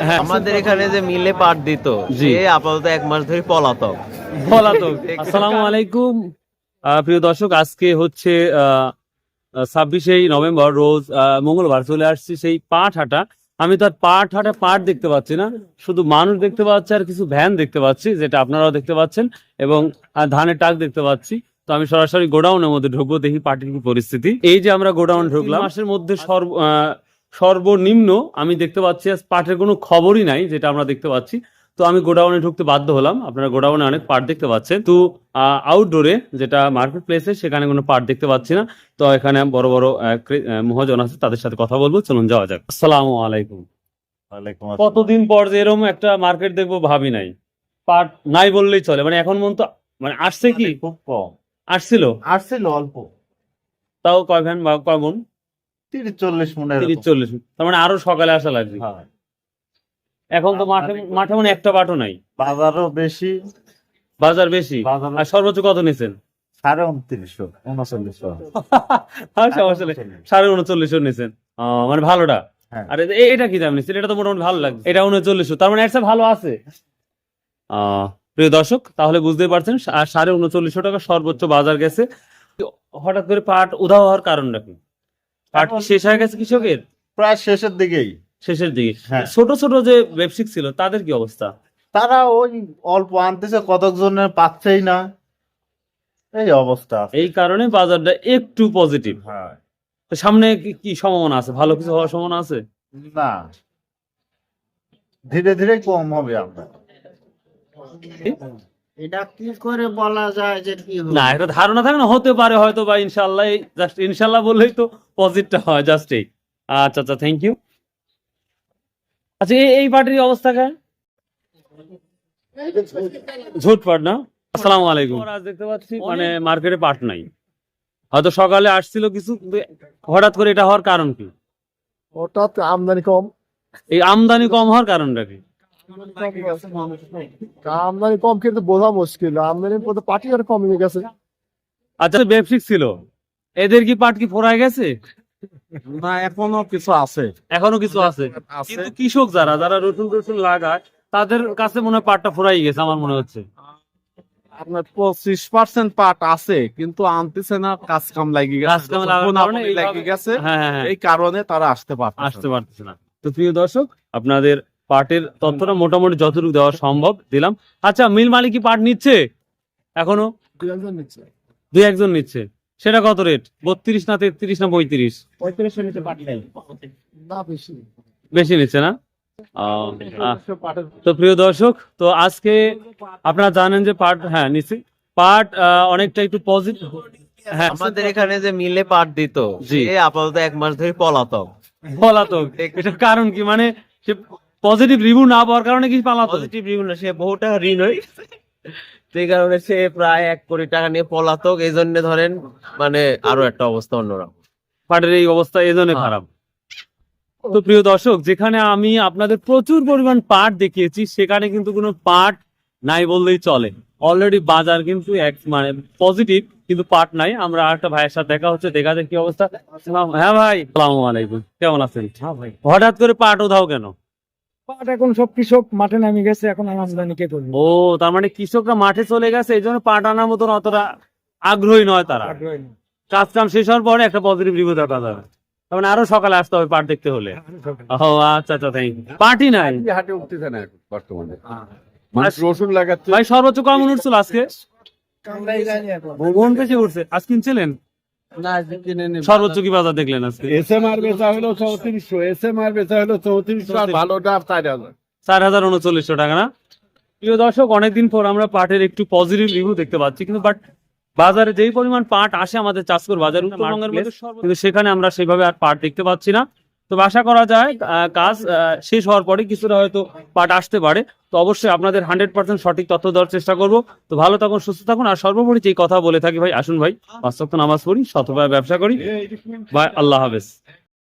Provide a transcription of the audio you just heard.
হ্যাঁ। আমাদের এখানে যে মিলে পাট দিত জি। আপাতত এক মাস ধরে পলাতক। পলাতক। আসসালামু আলাইকুম। প্রিয় দর্শক আজকে হচ্ছে ছাব্বিশে নভেম্বর রোজ মঙ্গলবার চলে আসছি সেই পাট হাটা। আমি তো আর পাট হাটা পাট দেখতে পাচ্ছি না শুধু মানুষ দেখতে পাচ্ছি আর কিছু ভ্যান দেখতে পাচ্ছি যেটা আপনারাও দেখতে পাচ্ছেন এবং ধানের টাক দেখতে পাচ্ছি। তো আমি সরাসরি গোডাউনের মধ্যে ঢুকবো দেখি পার্টির কি পরিস্থিতি। এই যে আমরা গোডাউন ঢুকলাম মাসের মধ্যে সর্ব আহ, সর্বনিম্ন আমি দেখতে পাচ্ছি আজ পাটের কোনো খবরই নাই যেটা আমরা দেখতে পাচ্ছি। তো আমি গোডাউনে ঢুকতে বাধ্য হলাম। আপনারা গোডাউনে অনেক পার্ট দেখতে পাচ্ছেন। তো আউটডোরে যেটা মার্কেট প্লেসে সেখানে কোনো পার্ট দেখতে পাচ্ছি না। তো এখানে বড় বড় মহাজন আছে তাদের সাথে কথা বলব। চলুন যাওয়া যাক। আসসালামু আলাইকুম। কতদিন পর যে এরকম একটা মার্কেট দেখব ভাবি নাই। পার্ট নাই বললেই চলে। মানে এখন মন তো মানে আসছে কি? খুব কম। আসছিল? আসছিল অল্প। তাও কয় ভ্যান বা কয় মন তিরিশ চল্লিশ মনে তিরিশ চল্লিশ তার মানে আরও সকালে আসা লাগবে। এখন তো মাঠে মাঠে মানে একটা বাটও নাই। বাজারও বেশি। বাজার বেশি? আর সর্বোচ্চ কত নিছেন? সাড়ে উনত্রিশশো উনচল্লিশশো। সমস্যা নেই সাড়ে উনচল্লিশশো নিছেন। মানে ভালোটা। হ্যাঁ। আর এটা কি দাম নিচ্ছেন? এটা তো মোটামুটি ভালো লাগছে। এটা উনচল্লিশশো। তার মানে একটা ভালো আছে। প্রিয় দর্শক তাহলে বুঝতেই পারছেন সাড়ে উনচল্লিশশো টাকা সর্বোচ্চ বাজার গেছে। হঠাৎ করে পাট উধাও হওয়ার কারণটা কি? পাট শেষ হয়ে গেছে কৃষকের? প্রায় শেষের দিকেই। শেষের দিকে। হ্যাঁ। ছোট ছোট যে ব্যবসায়িক ছিল তাদের কি অবস্থা? তারা ওই অল্প আনতেছে কতজনের পাচ্ছেই না। এই অবস্থা। এই কারণে বাজারটা একটু পজিটিভ হ্যাঁ। সামনে কি কি সম্ভাবনা আছে? ভালো কিছু হওয়ার সম্ভাবনা আছে? না। ধীরে ধীরে কম হবে আমরা। এটা কি করে বলা যায় যে কি না এটা ধারণা থাকে না হতে পারে হয়তো বা ইনশাল্লাহ জাস্ট ইনশাল্লাহ বললেই তো পজিটিভটা হয় জাস্ট এই। আচ্ছা আচ্ছা থ্যাংক ইউ আচ্ছা এই পার্টির অবস্থা কে ঝুট পাট না? আসসালামু আলাইকুম। আজ দেখতে পাচ্ছি মানে মার্কেটে পাট নাই। হয়তো সকালে আসছিল কিছু হঠাৎ করে এটা হওয়ার কারণ কি? হঠাৎ আমদানি কম। এই আমদানি কম হওয়ার কারণটা কি? আমদানি কম কিন্তু বোঝা মুশকিল। আমদানির মধ্যে পার্টি আর কমে গেছে। আচ্ছা ব্যবসায়িক ছিল। এদের কি পাট কি ফোরায় গেছে? না এখনও কিছু আছে। এখনও কিছু আছে? কিন্তু কৃষক যারা যারা রসুন টসুন লাগায় তাদের কাছে মনে হয় পাটটা ফুরাই গেছে আমার মনে হচ্ছে। আপনার পঁচিশ পার্সেন্ট পাট আছে কিন্তু আনতেছে না কাজ কাম লাগি গেছে। হ্যাঁ হ্যাঁ হ্যাঁ। এই কারণে তারা আসতে পারছে আসতে পারতেছে না। তো প্রিয় দর্শক আপনাদের পাটের তথ্যটা মোটামুটি যতটুকু দেওয়া সম্ভব দিলাম। আচ্ছা মিল মালিক কি পাট নিচ্ছে? এখনও? দুই একজন নিচ্ছে। সেটা কত রেট বত্রিশ না তেত্রিশ না পঁয়ত্রিশ? বেশি নিচ্ছে না? তো প্রিয় দর্শক তো আজকে আপনারা জানেন যে পাট হ্যাঁ নিচ্ছি। পাট আহ, অনেকটা একটু পজিটিভ হ্যাঁ। আমাদের এখানে যে মিলে পাট দিত জি। আপাতত এক মাস ধরে পলাতক। পলাতক। এটার কারণ কি? মানে সে পজিটিভ রিভিউ না পাওয়ার কারণে কি পালাতক পজিটিভ রিভিউ না সে বহু টাকা ঋণ হই সেই কারণে সে প্রায় এক কোটি টাকা নিয়ে পলাতক এই জন্য ধরেন মানে আরও একটা অবস্থা অন্যরকম। পাটের এই অবস্থা এই জন্য হ্যাঁ। খারাপ। তো প্রিয় দর্শক যেখানে আমি আপনাদের প্রচুর পরিমাণ পাট দেখিয়েছি সেখানে কিন্তু কোনো পাট নাই বললেই চলে। অলরেডি বাজার কিন্তু এক মানে পজিটিভ কিন্তু পাট নাই। আমরা আরেকটা ভাইয়ের সাথে দেখা হচ্ছে দেখা যায় কি অবস্থা। হ্যাঁ ভাই সালামু আলাইকুম। কেমন আছেন? হঠাৎ করে পাট উধাও কেন? পাট এখন সব কৃষক মাঠে নামে গেছে এখন আমদানি কে করবে? ও তার মানে কৃষকরা মাঠে চলে গেছে এই জন্য পাট আনার মতন অতটা আগ্রহী নয় তারা। আগ্রহী না। কাজ কাম শেষ হওয়ার পরে একটা পজিটিভ রিভিউ দেখা যাবে তার মানে আরও সকালে আসতে হবে পাট দেখতে হলে। ও আচ্ছা আচ্ছা থ্যাংক ইউ পার্টি নাই। হাটে উঠতেছে না এখন বর্তমানে। মানুষ রসুন লাগাচ্ছে। ভাই সর্বোচ্চ কেমন উঠছিল আজকে? ভুবন বেশি উঠছে। আজ কিনছিলেন? সর্বোচ্চ কি বাজার দেখলেন আজকে? এস এম আর বেচা হলো চৌত্রিশশো এস এম আর বেচা হলো চৌত্রিশশো আর ভালোটা চার হাজার। চার হাজার উনচল্লিশশো টাকা না? প্রিয় দর্শক অনেকদিন পর আমরা পাটের একটু পজিটিভ রিভিউ দেখতে পাচ্ছি কিন্তু বাট বাজারে যেই পরিমাণ পাট আসে আমাদের চাষকর বাজার উত্তরবঙ্গের মধ্যে কিন্তু সেখানে আমরা সেভাবে আর পাট দেখতে পাচ্ছি না। তো আশা করা যায় কাজ শেষ হওয়ার পরে কিছুটা হয়তো পাট আসতে পারে। তো অবশ্যই আপনাদের হান্ড্রেড পার্সেন্ট সঠিক তথ্য দেওয়ার চেষ্টা করব। তো ভালো থাকুন, সুস্থ থাকুন, আর সর্বোপরি যেই কথা বলে থাকি ভাই, আসুন ভাই, পাঁচ নামাজ পড়ি শতভাবে ব্যবসা করি। ভাই, আল্লাহ হাফেজ।